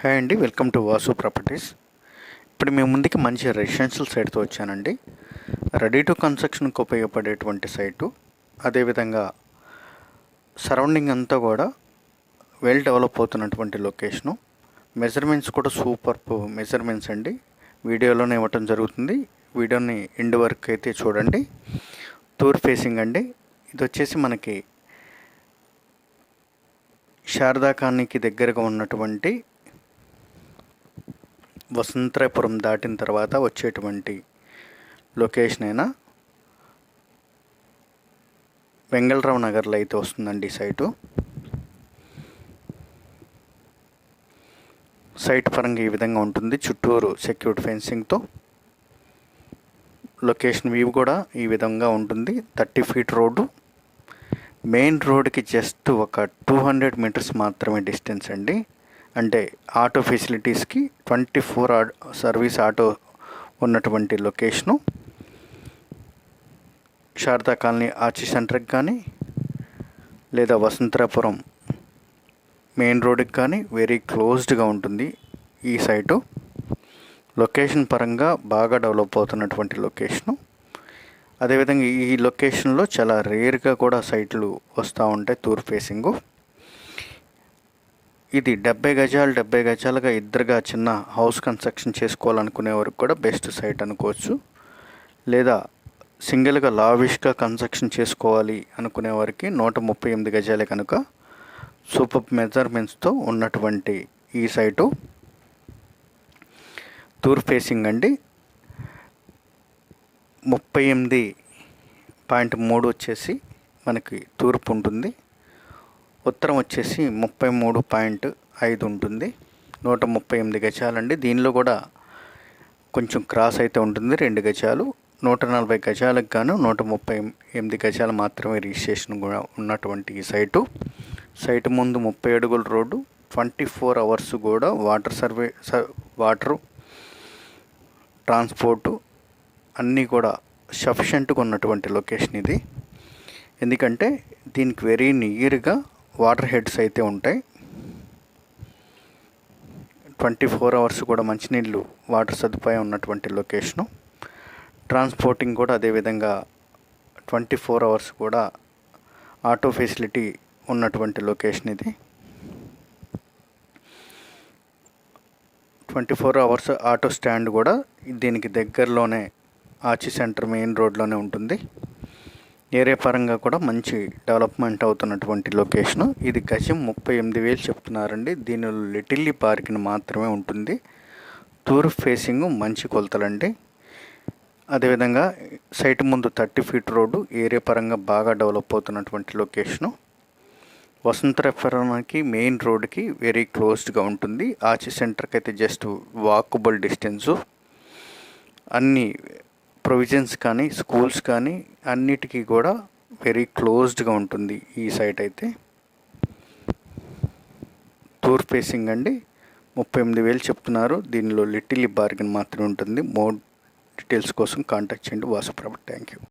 Hi అండి welcome to Vasu properties ఇప్పుడు మేము ముందుకి మంచి రెసిడెన్షియల్ సైట్తో వచ్చానండి. రెడీ టు కన్స్ట్రక్షన్కి ఉపయోగపడేటువంటి సైటు అదేవిధంగా సరౌండింగ్ అంతా కూడా వెల్ డెవలప్ అవుతున్నటువంటి లొకేషను మెజర్మెంట్స్ కూడా సూపర్ మెజర్మెంట్స్ అండి. వీడియోలోనే ఇవ్వటం జరుగుతుంది. వీడియోని ఎండ్ వరకు అయితే చూడండి. టూర్ ఫేసింగ్ అండి. ఇది వచ్చేసి మనకి శారదా కాలనీకి దగ్గరగా ఉన్నటువంటి వసంతరాపురం దాటిన తర్వాత వచ్చేటువంటి లొకేషన్ అయినా వెంగళరావు నగర్లో అయితే వస్తుందండి సైటు సైట్ పరంగా ఈ విధంగా ఉంటుంది. చుట్టూరు సెక్యూర్డ్ ఫెన్సింగ్తో లొకేషన్ వ్యూ కూడా ఈ విధంగా ఉంటుంది. Thirty feet road. మెయిన్ రోడ్కి జస్ట్ ఒక టూ హండ్రెడ్ మీటర్స్ మాత్రమే డిస్టెన్స్ అండి. అంటే ఆటో ఫెసిలిటీస్కి ట్వంటీ ఫోర్ సర్వీస్ ఆటో ఉన్నటువంటి లొకేషను. శారదా కాలనీ ఆర్చి సెంటర్కి కానీ లేదా వసంతరాపురం మెయిన్ రోడ్కి కానీ వెరీ క్లోజ్డ్గా ఉంటుంది ఈ సైటు. లొకేషన్ పరంగా బాగా డెవలప్ అవుతున్నటువంటి లొకేషను. అదేవిధంగా ఈ లొకేషన్లో చాలా రేర్గా కూడా సైట్లు వస్తూ ఉంటాయి టూర్ ఫేసింగు. ఇది డెబ్బై గజాలు డెబ్బై గజాలుగా ఇద్దరుగా చిన్న హౌస్ కన్స్ట్రక్షన్ చేసుకోవాలనుకునే వరకు కూడా బెస్ట్ సైట్ అనుకోవచ్చు. లేదా సింగిల్గా లావిష్గా కన్స్ట్రక్షన్ చేసుకోవాలి అనుకునే వారికి నూట ముప్పై ఎనిమిది గజాలే కనుక సూపర్ మెజర్మెంట్స్తో ఉన్నటువంటి ఈ సైటు. టూర్ ఫేసింగ్ అండి. ముప్పై ఎనిమిది పాయింట్ మూడు వచ్చేసి మనకి తూర్పు ఉంటుంది. ఉత్తరం వచ్చేసి ముప్పై మూడు పాయింట్ ఐదు ఉంటుంది. నూట ముప్పై ఎనిమిది గజాలండి. దీనిలో కూడా కొంచెం క్రాస్ అయితే ఉంటుంది. రెండు గజాలు. నూట నలభై గజాలకు గాను నూట ముప్పై ఎనిమిది గజాలు మాత్రమే రిజిస్ట్రేషన్ కూడా ఉన్నటువంటి ఈ సైటు. సైటు ముందు ముప్పై అడుగుల రోడ్డు. ట్వంటీ ఫోర్ అవర్స్ కూడా వాటర్ సర్వే వాటరు ట్రాన్స్పోర్టు అన్నీ కూడా సఫిషియెంట్గా ఉన్నటువంటి లొకేషన్ ఇది. ఎందుకంటే దీనికి వెరీ నియర్గా వాటర్ హెడ్స్ అయితే ఉంటాయి. ట్వంటీ ఫోర్ అవర్స్ కూడా మంచినీళ్ళు వాటర్ సదుపాయం ఉన్నటువంటి లొకేషను. ట్రాన్స్పోర్టింగ్ కూడా అదేవిధంగా ట్వంటీ ఫోర్ అవర్స్ కూడా ఆటో ఫెసిలిటీ ఉన్నటువంటి లొకేషన్ ఇది. Twenty four hours auto stand కూడా దీనికి దగ్గరలోనే ఆచి సెంటర్ మెయిన్ రోడ్లోనే ఉంటుంది. ఏరియా పరంగా కూడా మంచి డెవలప్మెంట్ అవుతున్నటువంటి లొకేషను. ఇది గజం ముప్పై ఎనిమిది వేలు చెప్తున్నారండి. దీనిలో లిటిల్లీ పార్కింగ్ మాత్రమే ఉంటుంది. తూర్పు ఫేసింగ్ మంచి కొలతలండి. అదేవిధంగా సైట్ ముందు థర్టీ ఫీట్ రోడ్డు ఏరియా పరంగా బాగా డెవలప్ అవుతున్నటువంటి లొకేషను. వసంతరపురానికి మెయిన్ రోడ్కి వెరీ క్లోజ్డ్గా ఉంటుంది. ఆచి సెంటర్కి అయితే జస్ట్ వాకబుల్ డిస్టెన్సు. అన్నీ ప్రొవిజన్స్ కానీ స్కూల్స్ కానీ అన్నిటికీ కూడా వెరీ క్లోజ్డ్గా ఉంటుంది ఈ సైట్ అయితే. టూర్ ఫేసింగ్ అండి. ముప్పై ఎనిమిది వేలు చెప్తున్నారు. దీనిలో లిటిల్ బార్గెన్ మాత్రమే ఉంటుంది. మోర్ డీటెయిల్స్ కోసం కాంటాక్ట్ చేయండి. వాసుప్రభ థ్యాంక్ యూ